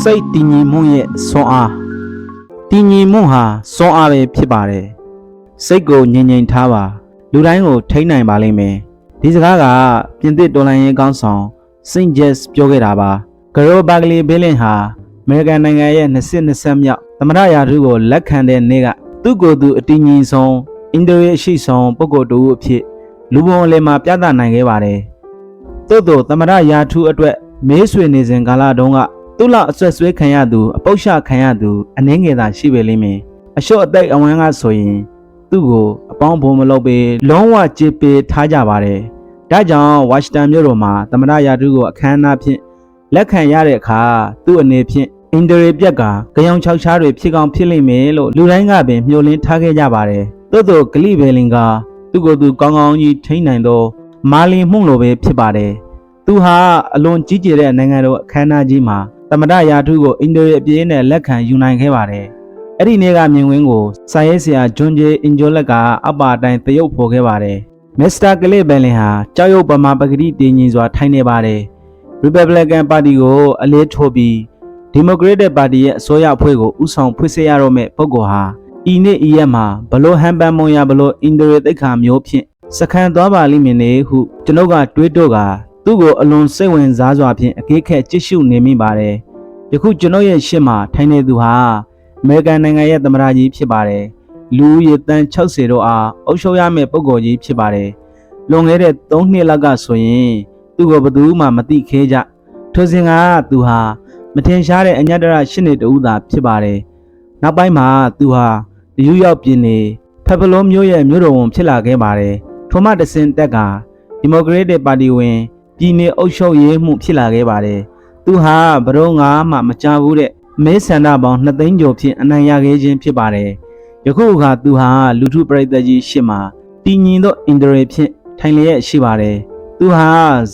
စိတ်တည်ငြိမ်မှုရဲ့စွမ်းအားတည်ငြိမ်မှုဟာစွမ်းအားပဲဖြစ်ပါတယ်စိတ်ကိုငြိမ်ငြိမ်ထားပါလူတိုင်းကိုထိန်းနိုင်ပါလိမ့်မယ်ဒီစကားကပြင်သစ်တော်လှန်ရေးကောင်းဆောင်စင်ဂျက်စ်ပြောခဲ့တာပါဂရိုဘာဂလီဘေးလင်ဟာအမေရိကန်နိုင်ငံရဲ့2020မြောက်သမ္မတရာထူးကိုလက်ခံတဲ့နေ့ကသူ့ကိုယ်သူအတည်ငြိမ်ဆုံးအင်ဒိုရီအရှိဆုံးပုဂ္ဂိုလ်တူအဖြစ်လူပုံအလယ်မှာပြသနိုင်ခဲ့ပါတယ်သို့သောသမ္မတရာထူးအတွက်မေးဆွေနေစဉ်ကာလတုန်းက သူ့လောက်အဆွတ်ဆွဲခံရသူအပုတ်ရှခံရသူအနှင်းငယ်သာရှိပေလိမ့်မယ်အလျှော့အသိအဝမ်းကဆိုရင် သူ့ကိုအပေါင်းဘုံမလုပ်ပေလုံးဝကြေပေထားကြပါတယ်ဒါကြောင့်ဝါရှင်တန်မြို့တော်မှာသမ္မတရာထူးကိုအခမ်းအနားဖြင့်လက်ခံရတဲ့အခါသူ့အနေဖြင့်အင်ဒရီပြက်ကကြောင်ချောက်ချားတွေဖြစ်ကောင်းဖြစ်လိမ့်မယ်လို့လူတိုင်းကပင်မျှော်လင့်ထားခဲ့ကြပါတယ်သို့သောဂလိဘယ်လင်ကသူ့ကိုယ်သူကောင်းကောင်းကြီးထိန်းနိုင်သောမာလီမှုန့်လိုပဲဖြစ်ပါတယ်သူဟာအလွန်ကြီးကျယ်တဲ့နိုင်ငံတော်အခမ်းအနားကြီးမှာ သမ္မတရာထူးကိုအင်ဒိုရီအပြည့်နဲ့လက်ခံယူနိုင်ခဲ့ပါတယ်။အဲ့ဒီနေ့ကမြင်ကွင်းကိုစာရေးဆရာဂျွန်ဂျေအင်ဂျိုလက်ကအောက်ပါအတိုင်းသရုပ်ဖော်ခဲ့ပါတယ်။မစ္စတာကလစ်ဘယ်လင်ဟာကြောက်ရွံ့ပမာပဂတိတည်ငြိမ်စွာထိုင်နေပါတယ်။ Republican Party ကိုအလေးထိုးပြီး Democratic Party ရဲ့အစိုးရအဖွဲ့ကိုဥဆောင်ဖွဲ့စည်းရတော့မဲ့ပုဂ္ဂိုလ်ဟာဤနေ့ဤရက်မှာဘလို့ဟန်ပန်မွန်ရဘလို့အင်ဒိုရီသိက္ခာမျိုးဖြင့်စခန်းသွားပါလိမ့်မည်နေဟုကျွန်ုပ်ကတွေးတော့က သူ့ကိုအလွန်စိတ်ဝင်စားစွာဖြင့်အကေးခက်ကြည့်ရှုနေမိပါတယ်။ယခုကျွန်ုပ်ရဲ့ရှေ့မှာထိုင်နေသူဟာအမေရိကန်နိုင်ငံရဲ့သမ္မတကြီးဖြစ်ပါတယ်။လူဦးရေတန်း60တို့အားအုပ်ချုပ်ရမယ့်ပုဂ္ဂိုလ်ကြီးဖြစ်ပါတယ်။လွန်ခဲ့တဲ့3နှစ်လောက်ကဆိုရင်သူ့ကိုဘယ်သူမှမသိခဲကြ။ထိုစဉ်ကသူဟာမထင်ရှားတဲ့အညတရရှစ်နှစ်တူသာဖြစ်ပါတယ်။နောက်ပိုင်းမှာသူဟာနယူးယောက်ပြည်နယ်ဖက်ဖလိုမြို့ရဲ့မြို့တော်ဝန်ဖြစ်လာခဲ့ပါတယ်။ထိုမှတဆင်တက်ကဒီမိုကရက်တစ်ပါတီဝင် ပြည်နယ်အုပ်ချုပ်ရေးမှုဖြစ်လာခဲ့ပါတယ်။သူဟာဘရုံငါမှမကြဘူးတဲ့မဲဆန္ဒပေါင်း2သိန်းကျော်ဖြင့်အနိုင်ရခဲ့ခြင်းဖြစ်ပါတယ်။ယခုအခါသူဟာလူထုပရိသတ်ကြီးရှေ့မှာတည်ငြိမ်သောအင်ဒရီဖြင့်ထိုင်လျက်ရှိပါတယ်။သူဟာ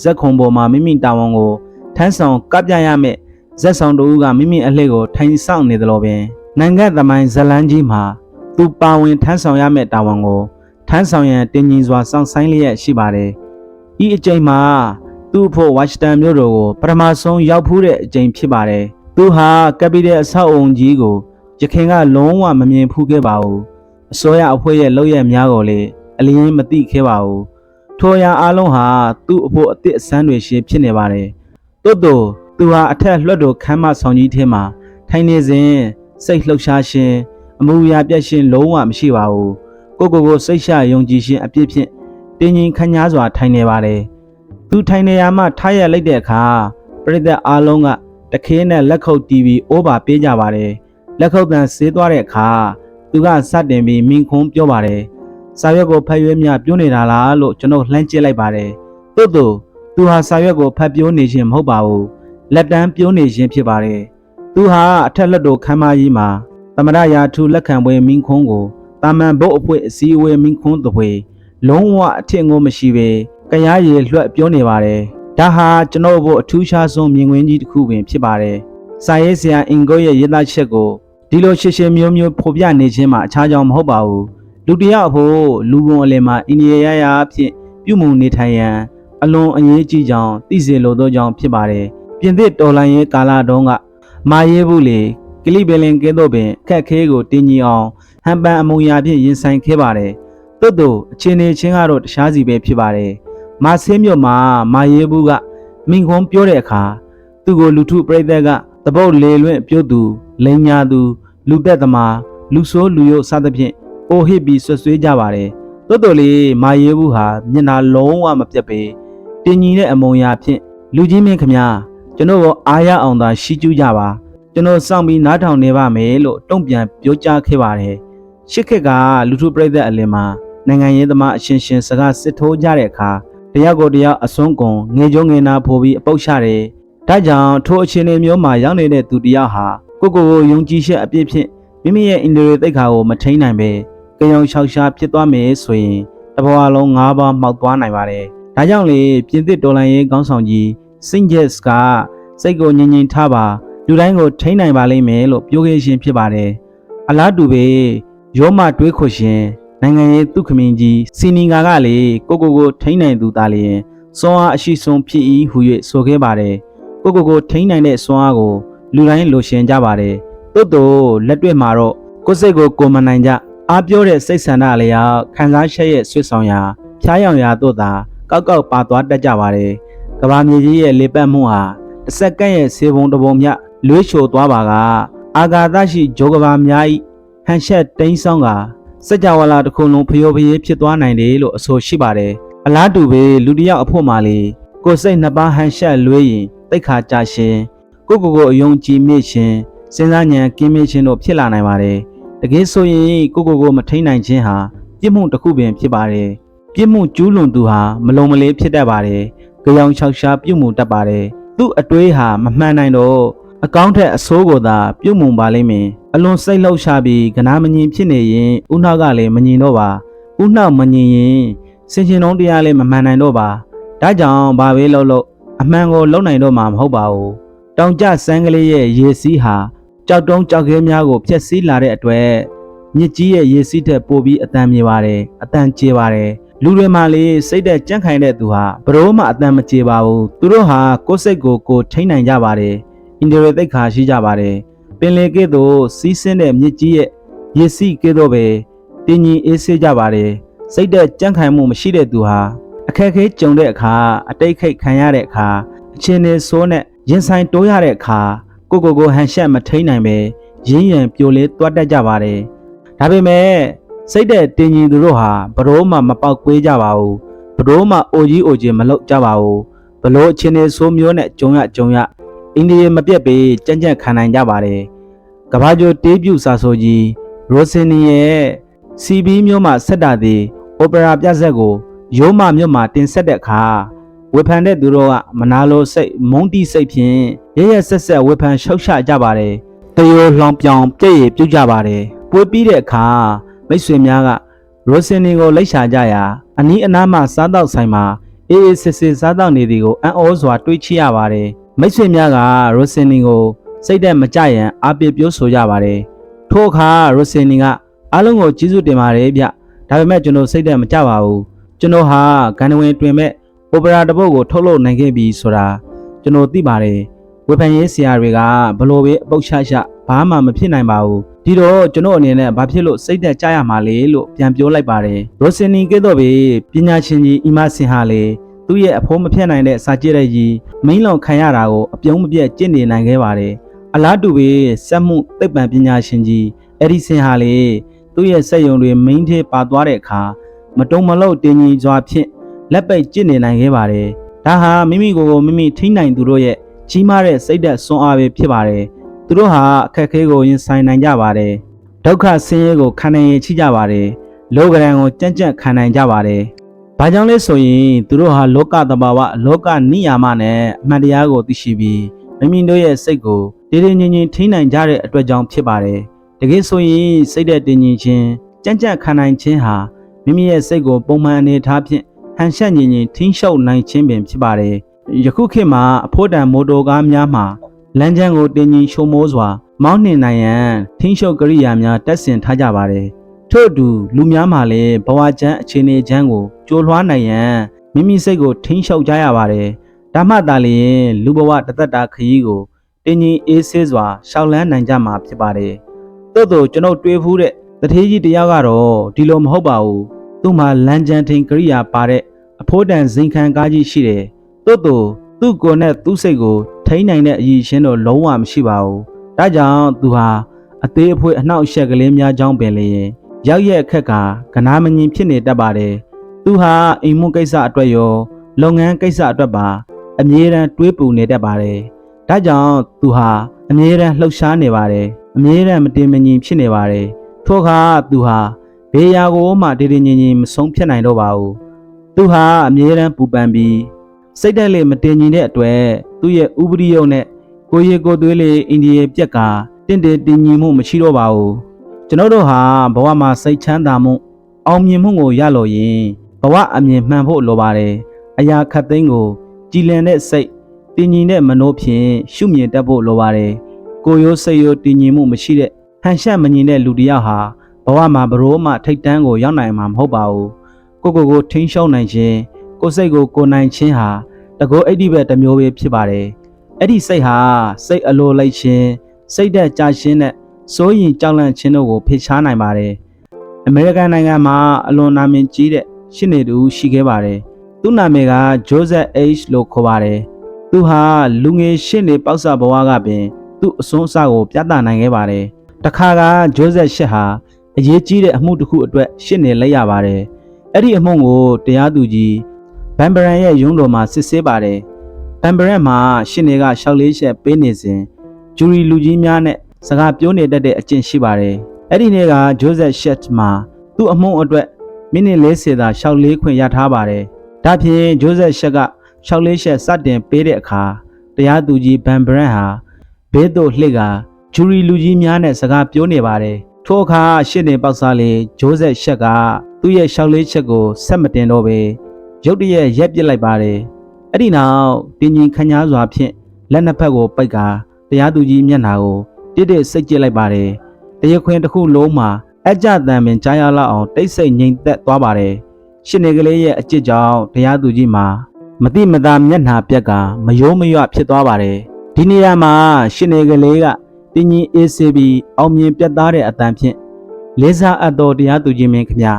ဇက်ခုံပေါ်မှာမိမိတာဝန်ကိုထမ်းဆောင်ကပ်ပြရမယ့်ဇက်ဆောင်တို့ကမိမိအလှည့်ကိုထိုင်ဆောင်နေသလိုပင်နိုင်ငံသမိုင်းဇလန်းကြီးမှာသူပါဝင်ထမ်းဆောင်ရမယ့်တာဝန်ကိုထမ်းဆောင်ရန်တင်ကြီးစွာစောင့်ဆိုင်လျက်ရှိပါတယ်။ဤအကြိမ်မှာ သူ့ဖို့ဝါရှင်တန်မြို့တော်ကိုပထမဆုံးရောက်ဖူးတဲ့အကြိမ်ဖြစ်ပါတယ်။သူဟာကပီတယ်အဆောက်အုံကြီးကိုရခင်ကလုံးဝမမြင်ဖူးခဲ့ပါဘူး။အစိုးရအဖွဲ့ရဲ့လုပ်ရက်များကိုလည်းအလျင်းမသိခဲ့ပါဘူး။ထိုအရာအလုံးဟာသူ့အဖို့အသည့်အဆန်းတွေရှင်ဖြစ်နေပါတယ်။တိုးတိုသူဟာအထက်လွှတ်တော်ခမ်းမဆောင်ကြီးထဲမှာထိုင်နေစဉ်စိတ်လှုပ်ရှားခြင်းအမှုရာပြက်ရှင်လုံးဝမရှိပါဘူး။ကိုကိုကိုစိတ်ရှယုံကြည်ခြင်းအပြည့်ဖြင့်တင်းငင်ခညားစွာထိုင်နေပါတယ်။ သူထိုင်နေရမှထားရလိုက်တဲ့အခါပြိတ္တအားလုံးကတခဲနဲ့လက်ခုပ်တီးပြီးအိုးပါပေးကြပါတယ်။လက်ခုပ်တန်ဆေးသွားတဲ့အခါသူကစတင်ပြီးမင်းခွန်းပြောပါတယ်။စာရွက်ကိုဖတ်ရွေးမြပြောနေတာလားလို့ကျွန်တော်လှမ်းကြည့်လိုက်ပါတယ်။သို့တော့သူဟာစာရွက်ကိုဖတ်ပြောနေခြင်းမဟုတ်ပါဘူး။လက်တန်းပြောနေခြင်းဖြစ်ပါတယ်။သူဟာအထက်လက်တော်ခမ်းမကြီးမှာသမရယာထူလက်ခံပွဲမင်းခွန်းကိုတာမန်ဘုတ်အဖွဲ့အစည်းအဝေးမင်းခွန်းတပွဲလုံးဝအထင်ငိုမရှိပဲ ကြရားရည်လွှတ်ပြောနေပါတယ်။ဒါဟာကျွန်တော်တို့အထူးခြားဆုံးမြင်ကွင်းကြီးတစ်ခုပင်ဖြစ်ပါတယ်။စာရေးဆရာအင်ကိုရဲ့ရေးသားချက်ကိုဒီလိုရှေ့ရှေမျိုးမျိုးဖော်ပြနေခြင်းမှာအခြားကြောင့်မဟုတ်ပါဘူး။လူတစ်ယောက်အဖို့လူပုံအလယ်မှာအိန္ဒိယရရာအဖြစ်ပြုမှုနေထိုင်ရန်အလွန်အရေးကြီးကြောင်းသိစေလိုသောကြောင့်ဖြစ်ပါတယ်။ပြင်သစ်တော်လှန်ရေးကာလတုန်းကမာရေးဘူးလေကလိဘယ်လင်ကဲတော့ပင်အခက်ခဲကိုတင်းကြီးအောင်ဟန်ပန်အမုံရာဖြင့်ရင်ဆိုင်ခဲ့ပါတယ်။သို့သောအခြေအနေချင်းကတော့တခြားစီပဲဖြစ်ပါတယ်။ မာဆင်းမြို့မှာမာယေဘူးကမိန်ခွန်းပြောတဲ့အခါသူ့ကိုလူထုပရိသတ်ကတပုတ်လေလွင့်ပြုတ်သူလိန်ညာသူလူသက်သမားလူဆိုးလူယုတ်စသဖြင့်အိုဟစ်ပြီးဆွဆွေးကြပါတယ်။သို့တော်လေမာယေဘူးဟာမျက်နှာလုံးဝမပြတ်ပေတင်းကြီးတဲ့အမုံရာဖြင့်လူကြီးမင်းခမညာကျွန်တော်ကိုအားရအောင်သာရှိကျူးကြပါကျွန်တော်စောင့်ပြီးနားထောင်နေပါမယ်လို့တုံ့ပြန်ပြောကြားခဲ့ပါတယ်ရှစ်ခက်ကလူထုပြည်သက်အလင်မှာနိုင်ငံရေးသမားအရှင်ရှင်စကားစစ်ထိုးကြတဲ့အခါ တယောက်ကိုတယောက်အစွန်းကုန်ငေကျုံငေနာဖိုးပြီးအပုတ်ချတယ်ဒါကြောင့်ထိုအခြေအနေမျိုးမှာရောက်နေတဲ့သူတယောက်ဟာကိုကိုကိုယုံကြည်ချက်အပြည့်ဖြင့်မိမိရဲ့အင်ဒရီသိက္ခာကိုမထိန်နိုင်ပဲကြောင်ချောက်ရှားဖြစ်သွားမယ်ဆိုရင်တဘဝလုံး၅ပါးမှောက်သွားနိုင်ပါတယ်ဒါကြောင့်လေပြင်သစ်တော်လှန်ရေးခေါင်းဆောင်ကြီးစင်ဂျက်စ်ကစိတ်ကိုငြိမ်ငြိမ်ထားပါလူတိုင်းကိုထိန်းနိုင်ပါလိမ့်မယ်လို့ပြောခဲ့ခြင်းဖြစ်ပါတယ်။အလားတူပဲရောမတွေးခွရှင် နိုင်ငံရေးသူခမင်းကြီးစီနီငါကလေကိုကိုကိုထိန်းနိုင်သူသားလျင်စွမ်းအားအရှိဆုံးဖြစ်၏ဟု၍ဆိုခဲ့ပါတယ်။ကိုကိုကိုထိန်းနိုင်တဲ့စွမ်းအားကိုလူတိုင်းလိုရှင်ကြပါတယ်သို့တော့လက်တွေ့မှာတော့ကိုယ်စိတ်ကိုကိုယ်မနိုင်ကြအားပြောတဲ့စိတ်ဆန္ဒအလျောက်ခံစားချက်ရဲ့ဆွတ်ဆောင်ရာဖျားယောင်ရာတို့သာကောက်ကောက်ပါသွားတတ်ကြပါတယ်ကဘာမြေကြီးရဲ့လေပတ်မှုဟာတစ်စက္ကန့်ရဲ့ဆေးပုံတစ်ပုံမြလွေးချိုသွားပါကအာဂါသရှိဂျိုကဘာများဤဟန်ရှက်တိန်းဆောင်က စကြဝဠာတစ်ခုလုံးဖျော်ဖျေးဖြစ်သွားနိုင်တယ်လို့အဆိုရှိပါတယ်အလားတူပဲလူတစ်ယောက်အဖို့မှလေကိုယ်စိတ်နှစ်ပါးဟန်ရှက်လွေးရင်တိတ်ခါကြရှင်ကိုယ့်ကိုယ်ကိုအယုံကြည်မြင့်ခြင်းစဉ်းစားဉာဏ်ကင်းမြင့်ခြင်းတို့ဖြစ်လာနိုင်ပါတယ်တကယ်ဆိုရင်ကိုယ့်ကိုယ်ကိုမထိန်နိုင်ခြင်းဟာပြစ်မှုတစ်ခုပင်ဖြစ်ပါတယ်ပြစ်မှုကျူးလွန်သူဟာမလုံမလေးဖြစ်တတ်ပါတယ်ကြောင်ချောက်ရှားပြုတ်မှုတတ်ပါတယ်သူ့အတွေးဟာမမှန်နိုင်တော့ အကောင့်ထက်အဆိုးကိုသာပြုတ်မှုပါလိမ့်မယ်အလွန်စိတ်လှုပ်ရှားပြီးကနာမငြင်ဖြစ်နေရင်ဥနောက်ကလည်းမငြင်တော့ပါဥနောက်မငြင်ရင်စင်ရှင်လုံးတရားလည်းမမှန်နိုင်တော့ပါဒါကြောင့်ဘာပဲလုပ်လို့အမှန်ကိုလုံနိုင်တော့မှာမဟုတ်ပါဘူးတောင်ကျစန်းကလေးရဲ့ရေစီးဟာကြောက်တုံးကြောက်ခဲများကိုဖျက်ဆီးလာတဲ့အတွက်မြစ်ကြီးရဲ့ရေစီးထက်ပိုပြီးအတန်မြေပါတယ်အတန်ကျေပါတယ်လူတွေမှလေစိတ်သက်ကြန့်ခိုင်တဲ့သူဟာဘရိုးမှအတန်မကျေပါဘူးသူတို့ဟာကိုယ်စိတ်ကိုကိုယ်ထိန်းနိုင်ကြပါတယ် အင်ဒီရီသိက်ခါရှိကြပါတယ်ပင်လေကဲ့သို့စီးဆင်းတဲ့မြစ်ကြီးရဲ့ရေစီးကဲ့သို့ပဲတင်းကြီးအေးဆေးကြပါတယ်စိတ်သက်ကြန့်ခိုင်မှုမရှိတဲ့သူဟာအခက်အခဲကြုံတဲ့အခါအတိတ်ခိတ်ခံရတဲ့အခါအချင်းနေဆိုးနဲ့ရင်ဆိုင်တိုးရတဲ့အခါကိုကိုကိုဟန်ရှက်မထိန်နိုင်ပဲရင်းရံပြိုလဲတွတ်တက်ကြပါတယ်ဒါပေမဲ့စိတ်တဲ့တင်ကြီးသူတို့ဟာဘရိုးမှမပေါက်ကွေးကြပါဘူးဘရိုးမှအိုကြီးအိုကြီးမလောက်ကြပါဘူးဘလို့အချင်းနေဆိုးမျိုးနဲ့ကြုံရကြုံရ အိန္ဒိယမပြတ်ပေကြမ်းကြမ်းခံနိုင်ကြပါတယ်ကဘာကျော်တေးပြူစာဆိုကြီးရိုစင်နီရဲ့စီဘီမျိုးမှဆက်တာသည်အိုပရာပြဆက်ကိုရိုးမမြို့မှာတင်ဆက်တဲ့အခါဝေဖန်တဲ့သူတို့ကမနာလိုစိတ်မုန်းတိစိတ်ဖြင့်ရရဆက်ဆက်ဝေဖန်ရှောက်ရှကြပါတယ်တရိုလှောင်ပြောင်ပြည့်ရပြုတ်ကြပါတယ်ပွေးပြီးတဲ့အခါမိတ်ဆွေများကရိုစင်နီကိုလိုက်ရှာကြရာအနီးအနားမှစားတော့ဆိုင်မှာအေးအေးစစ်စစ်စားတော့နေသည်ကိုအံ့ဩစွာတွေးချိရပါတယ် မိတ်ဆွေများကရိုစင်နီကိုစိတ်သက်မကြရန်အားပေးပြောဆိုကြပါတယ်ထို့အခါရိုစင်နီကအားလုံးကိုကျေးဇူးတင်ပါတယ်ဗျဒါပေမဲ့ကျွန်တော်စိတ်သက်မကြပါဘူးကျွန်တော်ဟာဂန်နဝင်တွင်မဲ့အိုပရာတစ်ပုတ်ကိုထုတ်လုပ်နိုင်ခဲ့ပြီဆိုတာကျွန်တော်သိပါတယ်ဝေဖန်ရေးဆရာတွေကဘလို့ပဲအပုတ်ချချဘာမှမဖြစ်နိုင်ပါဘူးဒီတော့ကျွန်တော်အနေနဲ့ဘာဖြစ်လို့စိတ်သက်ကြရမှာလဲလို့ပြန်ပြောလိုက်ပါတယ်ရိုစင်နီကဲ့သို့ပဲပညာရှင်ကြီးအီမဆင်ဟာလေ သူ့ရဲ့အဖိုးမဖြတ်နိုင်တဲ့စာကြည့်တဲ့ကြီးမိန်းလောင်ခံရတာကိုအပြုံးမပြတ်ကျင့်နေနိုင်ခဲ့ပါတယ်အလားတူပဲစက်မှုသိပ္ပံပညာရှင်ကြီးအဲ့ဒီဆင်ဟာလေသူ့ရဲ့စက်ယုံတွေမိန်းထဲပါသွားတဲ့အခါမတုံမလို့တင်ကြီးစွာဖြင့်လက်ပိတ်ကျင့်နေနိုင်ခဲ့ပါတယ်။ဒါဟာမိမိကိုယ်ကိုမိမိထိနိုင်သူတို့ရဲ့ကြီးမားတဲ့စိတ်သက်စွမ်းအားပဲဖြစ်ပါတယ်။သူတို့ဟာအခက်အခဲကိုရင်ဆိုင်နိုင်ကြပါတယ်။ဒုက္ခဆင်းရဲကိုခံနိုင်ရချိကြပါတယ်။လောကရန်ကိုကြံ့ကြံ့ခံနိုင်ကြပါတယ်။ ဘာကြောင့်လဲဆိုရင်သူတို့ဟာလောကတဘာဝလောကနိယာမနဲ့အမှန်တရားကိုသိရှိပြီးမိမိတို့ရဲ့စိတ်ကိုတည်တည်ငြိမ်ငြိမ်ထိနိုင်ကြတဲ့အတွက်ကြောင့်ဖြစ်ပါတယ်။တကယ်ဆိုရင်စိတ်သက်တည်ငြိမ်ခြင်းကြံ့ကြံ့ခံနိုင်ခြင်းဟာမိမိရဲ့စိတ်ကိုပုံမှန်အနေထားဖြင့်ဟန်ရှက်ညင်ညင်ထင်းလျှောက်နိုင်ခြင်းပင်ဖြစ်ပါတယ်။ယခုခေတ်မှာအဖို့တန်မိုတိုကားများမှာလမ်းကျန်းကိုတင်ကြီးရှုံမိုးစွာမောင်းနှင်နိုင်ရန်ထင်းလျှောက်ကရိယာများတက်ဆင်ထားကြပါတယ်။ ထို့အတူလူများမှာလည်းဘဝချမ်းအခြေအနေချမ်းကိုကြိုးလွှားနိုင်ရန်မိမိစိတ်ကိုထင်းလျှောက်ကြရပါတယ်။ဒါမှသာလျှင်လူဘဝတသက်တာခရီးကိုတင်ကြီးအေးဆေးစွာရှောက်လန်းနိုင်ကြမှာဖြစ်ပါတယ်။သို့သောကျွန်ုပ်တွေးဖူးတဲ့တထေးကြီးတယောက်ကတော့ဒီလိုမဟုတ်ပါဘူး။သူ့မှာလမ်းကျန်းထင်းကရိယာပါတဲ့အဖိုးတန်ဇင်ခံကားကြီးရှိတယ်။သို့တော့သူ့ကိုယ်နဲ့သူ့စိတ်ကိုထိန်းနိုင်တဲ့အရည်ရှင်တော့လုံးဝမရှိပါဘူး။ဒါကြောင့်သူဟာအသေးအဖွေးအနှောက်အယှက်ကလေးများကြောင်းပင်လျင် ရောက်ရဲ့အခက်ကကနာမငင်ဖြစ်နေတတ်ပါတယ်။သူဟာအိမ်မှုကိစ္စအတွက်ရောလုပ်ငန်းကိစ္စအတွက်ပါအမြဲတမ်းတွေးပူနေတတ်ပါတယ်။ဒါကြောင့်သူဟာအမြဲတမ်းလှုပ်ရှားနေပါတယ်။အမြဲတမ်းမတင်မငင်ဖြစ်နေပါတယ်။ထို့အခါသူဟာဘေးရာကိုမှတည်တည်ငြိမ်ငြိမ်မဆုံးဖြစ်နိုင်တော့ပါဘူး။သူဟာအမြဲတမ်းပူပန်ပြီးစိတ်တက်လေမတင်ညီတဲ့အတွက်သူ့ရဲ့ဥပရိယုံနဲ့ကိုရီကိုသွေးလေအိန္ဒိယပြက်ကတင့်တယ်တင်ညီမှုမရှိတော့ပါဘူး ကျွန်တော်တို့ဟာဘဝမှာစိတ်ချမ်းသာမှုအောင်မြင်မှုကိုရလို့ရင်ဘဝအမြင်မှန်ဖို့လိုပါတယ်အရာခတ်သိမ်းကို ကြည်လင်တဲ့စိတ်တင်ညီတဲ့မနှိုးဖြင့်ရှုမြင်တတ်ဖို့လိုပါတယ်ကိုရိုးစိတ်ရိုးတင်ညီမှုမရှိတဲ့ဟန်ရှက်မညီတဲ့လူတစ်ယောက်ဟာဘဝမှာဘရိုးမှထိတ်တန်းကိုရောက်နိုင်မှာမဟုတ်ပါဘူးကိုကိုကိုထိန်းရှုံးနိုင်ခြင်းကိုစိတ်ကိုကိုနိုင်ခြင်းဟာတကောအိဋ္ဌိဘက်တစ်မျိုးပဲဖြစ်ပါတယ်အဲ့ဒီစိတ်ဟာစိတ်အလိုလိုက်ခြင်းစိတ်သက်ကြခြင်းနဲ့ စိုးရင်ကြောက်လန့်ခြင်းတို့ကိုဖေရှားနိုင်ပါတယ်အမေရိကန်နိုင်ငံမှာအလွန်နာမည်ကြီးတဲ့ရှင်းနေသူရှိခဲ့ပါတယ်သူ့နာမည်က Joseph H လို့ခေါ်ပါတယ်သူဟာလူငယ်ရှင်းနေပေါက်ဆဘဝကပင် သူ့အစွန်းအစကိုပြသနိုင်ခဲ့ပါတယ်တခါက Joseph ရှစ်ဟာအရေးကြီးတဲ့အမှုတစ်ခုအတွက်ရှင်းနေလိုက်ရပါတယ်အဲ့ဒီအမှုကိုတရားသူကြီးဘန်ဘရန်ရဲ့ရုံးတော်မှာစစ်ဆေးပါတယ်ဘန်ဘရန်မှာရှင်းနေကရှောက်လေးချက်ပေးနေစဉ်ဂျူရီလူကြီးများနဲ့ စကားပြောနေတတ်တဲ့အကျင့်ရှိပါတယ်အဲ့ဒီနေ့က Joseph Shet မှာသူ့အမှုအတွက်မိနစ်40သာရှောက်လေးခွင့်ရထားပါတယ်ဒါဖြင့် Joseph Shet ကရှောက်လေးချက်စတင်ပေးတဲ့အခါတရားသူကြီးဘန်ဘရန်ဟာဘေးသို့လှစ်ကဂျူရီလူကြီးများနဲ့စကားပြောနေပါတယ်ထိုအခါရှစ်နေပေါက်စားလေးဂျိုးဆက်ရှက်ကသူ့ရဲ့ရှောက်လေးချက်ကိုဆက်မတင်တော့ပဲရုတ်တရက်ရက်ပစ်လိုက်ပါတယ်အဲ့ဒီနောက်တင်းကြီးခညားစွာဖြင့်လက်နှစ်ဖက်ကိုပိတ်ကာတရားသူကြီးမျက်နှာကို တိတိစိတ်ကြည့်လိုက်ပါတယ်တရားခွင်တစ်ခုလုံးမှာအကြတန်ပင်ကြားရလောက်အောင်တိတ်ဆိတ်ငြိမ်သက်သွားပါတယ်ရှစ်နေကလေးရဲ့အကြစ်ကြောင့်တရားသူကြီးမှာမတိမတာမျက်နှာပြက်ကမယိုးမရွဖြစ်သွားပါတယ်ဒီနေရာမှာရှစ်နေကလေးကတင်းကြီးအေးဆေးပြီးအောင်မြင်ပြတ်သားတဲ့အတန်ဖြင့်လေးစားအပ်သောတရားသူကြီးမင်းခင်ဗျာ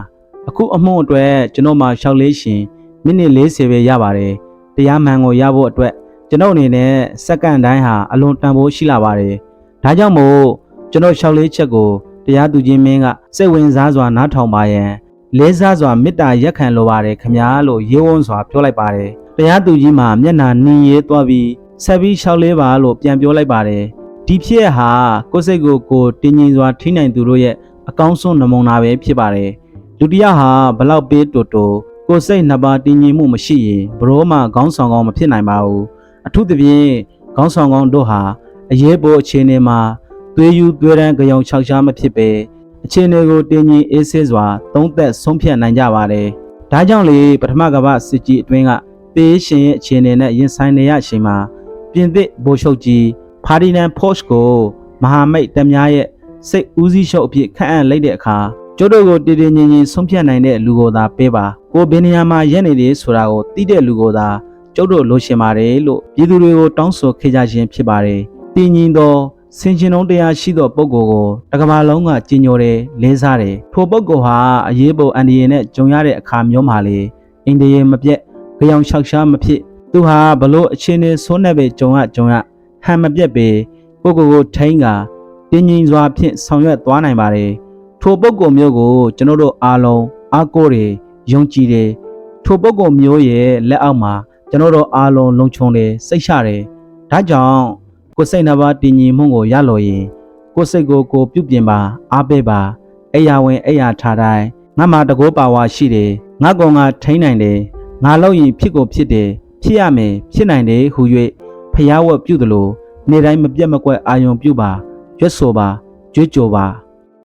အခုအမှုအတွက်ကျွန်တော်မှရှောက်လေးရှင်မိနစ်40ပဲရပါတယ်တရားမှန်ကိုရဖို့အတွက်ကျွန်တော်အနေနဲ့စက္ကန့်တိုင်းဟာအလွန်တန်ဖိုးရှိလာပါတယ် ဒါကြောင့်မို့ကျွန်တော်ရှောက်လေးချက်ကိုတရားသူကြီးမင်းကစိတ်ဝင်စားစွာနားထောင်ပါရန်လေးစားစွာမေတ္တာရက်ခံလိုပါတယ်ခင်ဗျာလို့ရေဝန်းစွာပြောလိုက်ပါတယ်တရားသူကြီးမှာမျက်နှာနင်းရဲသွားပြီးဆက်ပြီးရှောက်လေးပါလို့ပြန်ပြောလိုက်ပါတယ်ဒီဖြစ်ရဟာကိုယ်စိတ်ကိုကိုယ်တင်းငင်စွာထိနိုင်သူတို့ရဲ့အကောင်းဆုံးနမူနာပဲဖြစ်ပါတယ်လူတစ်ယောက်ဟာဘလောက်ပေးတူတူကိုယ်စိတ်နှစ်ပါးတင်းငင်မှုမရှိရင်ဘရောမှခေါင်းဆောင်ကောင်းမဖြစ်နိုင်ပါဘူးအထူးသဖြင့်ခေါင်းဆောင်ကောင်းတို့ဟာ အရေးပေါ်အခြေအနေမှာသွေးယူသွေးရန်ကြောင်ခြောက်ရှားမဖြစ်ပဲအခြေအနေကိုတင်းငင်အေးဆေးစွာသုံးသက်ဆုံးဖြတ်နိုင်ကြပါတယ်ဒါကြောင့်လေပထမကမ္ဘာစစ်ကြီးအတွင်းကပေးရှင်ရဲ့အခြေအနေနဲ့ရင်ဆိုင်နေရချိန်မှာပြင်သစ်ဗိုလ်ချုပ်ကြီးဖာဒီနန်ဖော့ချ်ကိုမဟာမိတ်တမရဲ့စိတ်ဦးစီးချုပ်အဖြစ်ခန့်အပ်လိုက်တဲ့အခါကျိုးတို့ကိုတည်တည်ငြိမ်ငြိမ်ဆုံးဖြတ်နိုင်တဲ့လူကိုသာပေးပါကိုဘယ်နေရာမှာရက်နေတယ်ဆိုတာကိုသိတဲ့လူကိုသာကျုပ်တို့လိုချင်ပါတယ်လို့ပြည်သူတွေကိုတောင်းဆိုခဲ့ကြခြင်းဖြစ်ပါတယ် တည်ငြိမ်သောစင်ကျင်လုံးတရားရှိသောပုဂ္ဂိုလ်ကိုတကမ္ဘာလုံးကကြည်ညိုတယ်လေးစားတယ်ထိုပုဂ္ဂိုလ်ဟာအရေးပေါ်အန္တရာယ်နဲ့ကြုံရတဲ့အခါမျိုးမှာလေအိန္ဒိယမပြက်ကြောင်လျှောက်ရှားမဖြစ်သူဟာဘလို့အခြေအနေဆိုးနေပဲကြုံရကြုံရဟန်မပြက်ပဲကိုကိုကိုထိန်းကတင်းငင်စွာဖြင့်ဆောင်ရွက်သွားနိုင်ပါတယ်ထိုပုဂ္ဂိုလ်မျိုးကိုကျွန်တော်တို့အားလုံးအားကိုးတယ်ယုံကြည်တယ်ထိုပုဂ္ဂိုလ်မျိုးရဲ့လက်အောက်မှာကျွန်တော်တို့အားလုံးလုံခြုံတယ်စိတ်ချတယ်ဒါကြောင့် ကိုယ်စိတ်နှပါတင်းငင်မှုကိုရလို့ရင်ကိုယ်စိတ်ကိုကိုပြုပြင်ပါ အားပေးပါအိယာဝင်အိယာထားတိုင်းငါမှတကောပါဝါရှိတယ်ငါကောင်ကထိန်းနိုင်တယ်ငါလို့ရင်ဖြစ်ကိုဖြစ်တယ်ဖြစ်ရမယ်ဖြစ်နိုင်တယ်ဟူ၍ဖျားဝတ်ပြုသလိုနေ့တိုင်းမပြတ်မကွက်အာယုံပြုပါရွတ်ဆိုပါကြွေးကြော်ပါ